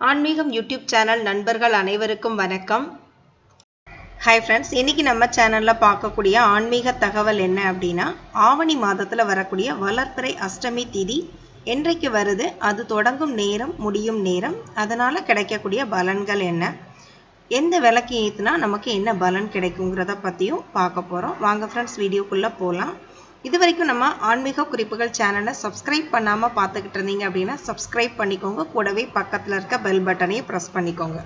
ஆன்மீகம் YouTube channel நண்பர்கள் அனைவருக்கும் வணக்கம். ஹாய் ஃப்ரெண்ட்ஸ் இன்றைக்கி நம்ம சேனலில் பார்க்கக்கூடிய ஆன்மீக தகவல் என்ன அப்படின்னா ஆவணி மாதத்தில் வரக்கூடிய வளர்ப்பிறை அஷ்டமி திதி என்றைக்கு வருது அது தொடங்கும் நேரம் முடியும் நேரம் அதனால் கிடைக்கக்கூடிய பலன்கள் என்ன எந்த விளக்கு ஏற்றுனா நமக்கு என்ன பலன் கிடைக்குங்கிறத பற்றியும் பார்க்க போகிறோம் வாங்க ஃப்ரெண்ட்ஸ் வீடியோக்குள்ளே போகலாம் இது வரைக்கும் நம்ம ஆன்மீக குறிப்புகள் சேனலை சப்ஸ்கிரைப் பண்ணாமல் பார்த்துக்கிட்டு இருந்தீங்க அப்படின்னா சப்ஸ்கிரைப் பண்ணிக்கோங்க. கூடவே பக்கத்தில் இருக்க பெல் பட்டனையும் ப்ரெஸ் பண்ணிக்கோங்க.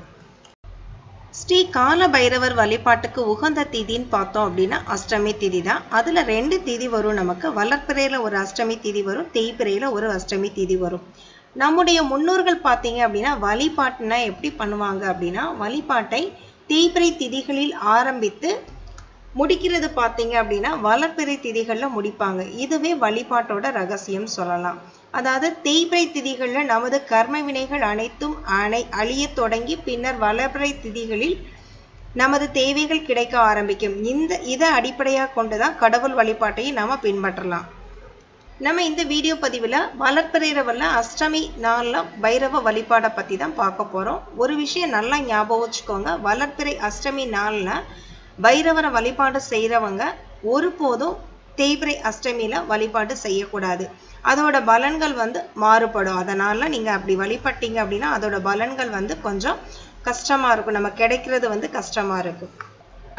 ஸ்ரீ கால பைரவர் வழிபாட்டுக்கு உகந்த திதின்னு பார்த்தோம் அப்படின்னா அஷ்டமி திதி தான். அதில் ரெண்டு திதி வரும் நமக்கு. வளர்ப்பிறையில் ஒரு அஷ்டமி திதி வரும். தேய்பிறையில் ஒரு அஷ்டமி திதி வரும். நம்முடைய முன்னோர்கள் பார்த்தீங்க அப்படின்னா வழிபாட்டுனா எப்படி பண்ணுவாங்க அப்படின்னா வழிபாட்டை தேய்பிறை திதிகளில் ஆரம்பித்து முடிக்கிறது பார்த்தீங்க அப்படின்னா வளர்ப்பிறை திதிகளில் முடிப்பாங்க. இதுவே வழிபாட்டோட ரகசியம் சொல்லலாம். அதாவது தேய்பிறை திதிகளில் நமது கர்ம வினைகள் அனைத்தும் அணை அழிய தொடங்கி பின்னர் வளர்பிறை திதிகளில் நமது தேவைகள் கிடைக்க ஆரம்பிக்கும். இந்த இதை அடிப்படையாக கொண்டு தான் கடவுள் வழிபாட்டையும் நாம் பின்பற்றலாம். நம்ம இந்த வீடியோ பதிவில் வளர்ப்பிறைரவல்ல அஷ்டமி நாளில் பைரவ வழிபாடை பற்றி தான் பார்க்க போகிறோம் ஒரு விஷயம் நல்லா ஞாபகம் வச்சுக்கோங்க. வளர்ப்பிறை அஷ்டமி நாளில் பைரவரை வழிபாடு செய்கிறவங்க ஒருபோதும் தேய்பிரை அஷ்டமியில் வழிபாடு செய்யக்கூடாது. அதோட பலன்கள் வந்து மாறுபடும். அதனால் நீங்கள் அப்படி வழிபட்டீங்க அப்படின்னா அதோட பலன்கள் வந்து கொஞ்சம் கஷ்டமாக இருக்கும். நம்ம கிடைக்கிறது வந்து கஷ்டமாக இருக்கும்.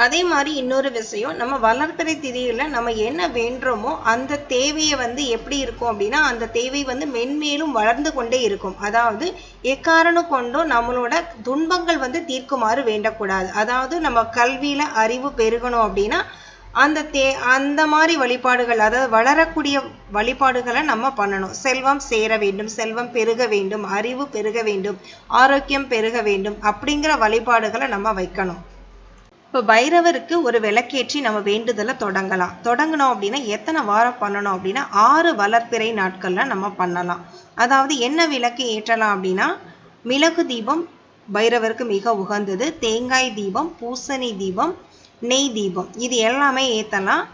அதே மாதிரி இன்னொரு விஷயம் நம்ம வளர்ப்பிறை திதியில் நம்ம என்ன வேண்டுறோமோ அந்த தேவையை வந்து எப்படி இருக்கும் அப்படின்னா அந்த தேவை வந்து மென்மேலும் வளர்ந்து கொண்டே இருக்கும். அதாவது எக்காரணம் கொண்டும் நம்மளோட துன்பங்கள் வந்து தீர்க்குமாறு வேண்டக்கூடாது. அதாவது நம்ம கல்வியில் அறிவு பெருகணும் அப்படின்னா அந்த தே அந்த மாதிரி வழிபாடுகள் அதாவது வளரக்கூடிய வழிபாடுகளை நம்ம பண்ணணும். செல்வம் சேர வேண்டும் செல்வம் பெருக வேண்டும் அறிவு பெருக வேண்டும் ஆரோக்கியம் பெருக வேண்டும் அப்படிங்கிற வழிபாடுகளை நம்ம வைக்கணும். இப்போ பைரவருக்கு ஒரு விளக்கேற்றி நம்ம வேண்டுதலை தொடங்கலாம். தொடங்கணும் அப்படின்னா எத்தனை வாரம் பண்ணணும் அப்படின்னா ஆறு வளர்ப்பிறை நாட்களில் நம்ம பண்ணலாம். அதாவது என்ன விளக்கு ஏற்றலாம் அப்படின்னா மிளகு தீபம் பைரவருக்கு மிக உகந்தது தேங்காய் தீபம் பூசணி தீபம் நெய் தீபம். இது எல்லாமே ஏற்றலாம்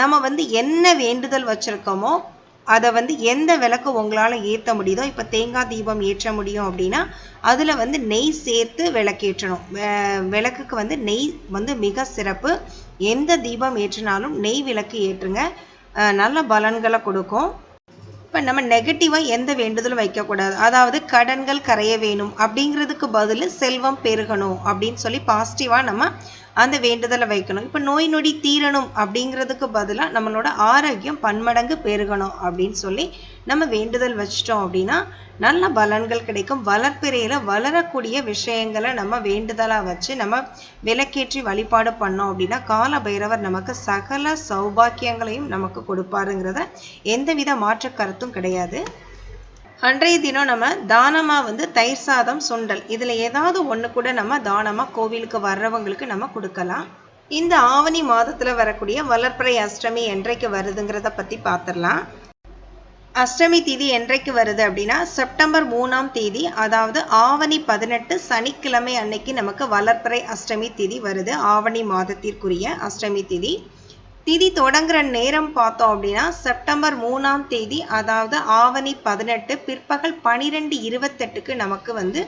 நம்ம வந்து என்ன வேண்டுதல் வச்சுருக்கோமோ அதை வந்து எந்த விளக்கு உங்களால் ஏற்ற முடியுதோ இப்போ தேங்காய் தீபம் ஏற்ற முடியும் அப்படின்னா அதில் வந்து நெய் சேர்த்து விளக்கேற்றணும். விளக்குக்கு வந்து நெய் வந்து மிக சிறப்பு. எந்த தீபம் ஏற்றினாலும் நெய் விளக்கு ஏற்றுங்க. நல்ல பலன்களை கொடுக்கும். இப்போ நம்ம நெகட்டிவாக எந்த வேண்டுதலும் வைக்கக்கூடாது. அதாவது கடன்கள் கரைய வேணும் அப்படிங்கிறதுக்கு பதில் செல்வம் பெருகணும் அப்படின்னு சொல்லி பாசிட்டிவாக நம்ம அந்த வேண்டுதலை வைக்கணும். இப்போ நோய் நொடி தீரணும் அப்படிங்கிறதுக்கு பதிலாக நம்மளோட ஆரோக்கியம் பன்மடங்கு பெருகணும் அப்படின்னு சொல்லி நம்ம வேண்டுதல் வச்சிட்டோம் அப்படின்னா நல்ல பலன்கள் கிடைக்கும். வளர்ப்பிறையில் வளரக்கூடிய விஷயங்களை நம்ம வேண்டுதலாக வச்சு நம்ம விளக்கேற்றி வழிபாடு பண்ணோம் அப்படின்னா கால பைரவர் நமக்கு சகல சௌபாக்கியங்களையும் நமக்கு கொடுப்பாருங்கிறத எந்தவித மாற்று கருத்தும் கிடையாது. அன்றைய தினம் நம்ம தானமாக வந்து தயிர் சாதம் சுண்டல். இதில் ஏதாவது ஒன்று கூட நம்ம தானமாக கோவிலுக்கு வர்றவங்களுக்கு நம்ம கொடுக்கலாம். இந்த ஆவணி மாதத்தில் வரக்கூடிய வளர்ப்பறை அஷ்டமி என்றைக்கு வருதுங்கிறத பற்றி பார்த்துடலாம் அஷ்டமி தேதி என்றைக்கு வருது அப்படின்னா செப்டம்பர் மூணாம் தேதி அதாவது ஆவணி பதினெட்டு சனிக்கிழமை அன்னைக்கு நமக்கு வளர்ப்பறை அஷ்டமி திதி வருது. ஆவணி மாதத்திற்குரிய அஷ்டமி தேதி. திதி தொடங்குற நேரம் பார்த்தோம் அப்படின்னா செப்டம்பர் மூணாம் தேதி அதாவது ஆவணி பதினெட்டு பிற்பகல் பனிரெண்டு இருபத்தெட்டுக்கு நமக்கு வந்து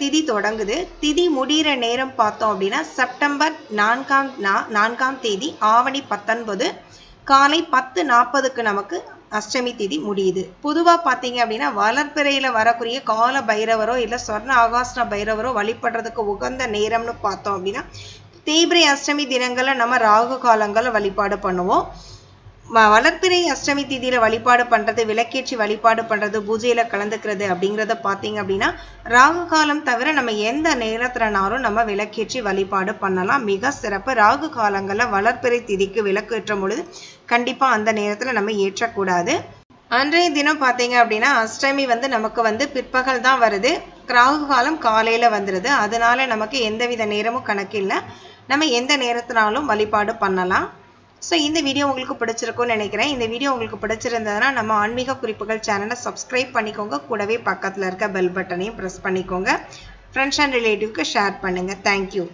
திதி தொடங்குது. திதி முடிகிற நேரம் பார்த்தோம் அப்படின்னா செப்டம்பர் நான்காம் நா நான்காம் தேதி ஆவணி பத்தொன்பது காலை பத்து நாற்பதுக்கு நமக்கு அஷ்டமி திதி முடியுது. பொதுவாக பார்த்தீங்க அப்படின்னா வளர்ப்பிறையில் வரக்கூடிய கால பைரவரோ இல்லை சொர்ண ஆகாஷ்ண பைரவரோ வழிபடுறதுக்கு உகந்த நேரம்னு பார்த்தோம் அப்படின்னா தேய்பிரை அஷ்டமி தினங்களில் நம்ம ராகு காலங்களில் வழிபாடு பண்ணுவோம். வளர்ப்பிறை அஷ்டமி திதியில் வழிபாடு பண்ணுறது விளக்கேற்றி வழிபாடு பண்ணுறது பூஜையில் கலந்துக்கிறது அப்படிங்கிறத பார்த்தீங்க அப்படின்னா ராகு காலம் தவிர நம்ம எந்த நேரத்துலனாலும் நம்ம விளக்கேற்றி வழிபாடு பண்ணலாம். மிக சிறப்பு. ராகு காலங்களில் வளர்ப்பிறை திதிக்கு விளக்கு பொழுது கண்டிப்பாக அந்த நேரத்தில் நம்ம ஏற்றக்கூடாது. அன்றைய தினம் பார்த்தீங்க அப்படின்னா அஷ்டமி வந்து நமக்கு வந்து பிற்பகல் தான் வருது. ராகு காலம் காலையில் வந்துடுது அதனால நமக்கு எந்தவித நேரமும் கணக்கில்லை. நம்ம எந்த நேரத்தினாலும் வழிபாடு பண்ணலாம். ஸோ இந்த வீடியோ உங்களுக்கு பிடிச்சிருக்கும்னு நினைக்கிறேன். இந்த வீடியோ உங்களுக்கு பிடிச்சிருந்ததுன்னா நம்ம ஆன்மீக குறிப்புகள் சேனலை சப்ஸ்கிரைப் பண்ணிக்கோங்க. கூடவே பக்கத்தில் இருக்க பெல் பட்டனையும் ப்ரெஸ் பண்ணிக்கோங்க. ஃப்ரெண்ட்ஸ் அண்ட் ரிலேட்டிவ்க்கு ஷேர் பண்ணுங்கள் தேங்க்யூ